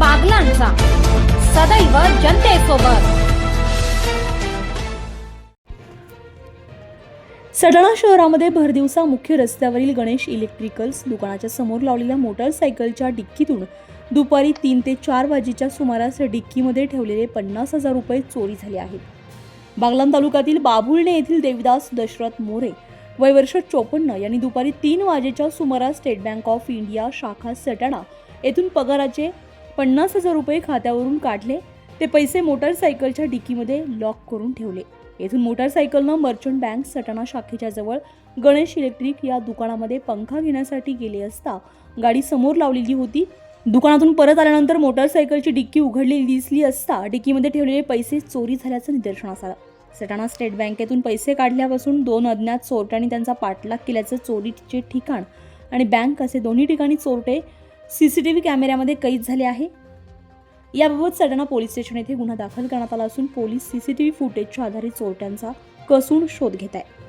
बागलांचा. सदैव जनतेसोबत. सटाणा शहरामध्ये भरदिवसा मुख्य रस्त्यावरील गणेश इलेक्ट्रिकल्स दुकानाच्या समोर लावलेल्या मोटारसायकलच्या डिक्कीतून दुपारी तीन ते चार वाजेच्या सुमारास डिक्कीमध्ये ठेवलेले पन्नास हजार रुपये चोरी झाले आहेत. बागलाण तालुक्यातील बाभुळणे येथील देविदास दशरथ मोरे वय वर्ष चोपन्न यांनी दुपारी तीन वाजेच्या सुमारास स्टेट बँक ऑफ इंडिया शाखा सटाणा येथून पगाराचे पन्नास हजार रुपये खात्यावरून काढले ते पैसे मोटारसायकलच्या डिक्कीमध्ये लॉक करून ठेवले. येथून मोटारसायकलनं मर्चंट बँक सटाणा शाखेच्या जवळ गणेश इलेक्ट्रिक या दुकानामध्ये पंखा घेण्यासाठी गेले असता गाडी समोर लावलेली होती. दुकानातून परत आल्यानंतर मोटारसायकलची डिक्की उघडलेली दिसली असता डिक्कीमध्ये ठेवलेले पैसे चोरी झाल्याचं निदर्शनास आलं. सटाणा स्टेट बँकेतून पैसे काढल्यापासून दोन अज्ञात चोरट्यांनी त्यांचा पाठलाग केल्याचं चोरीचे ठिकाण आणि बँक असे दोन्ही ठिकाणी चोरटे सी सी टी व्ही कॅमेऱ्यामध्ये कैद झाले आहे. याबाबत सटाणा पोलीस स्टेशन येथे गुन्हा दाखल करण्यात आला असून police C C T V फुटेजच्या आधारे चोरट्यांचा कसून शोध घेत आहे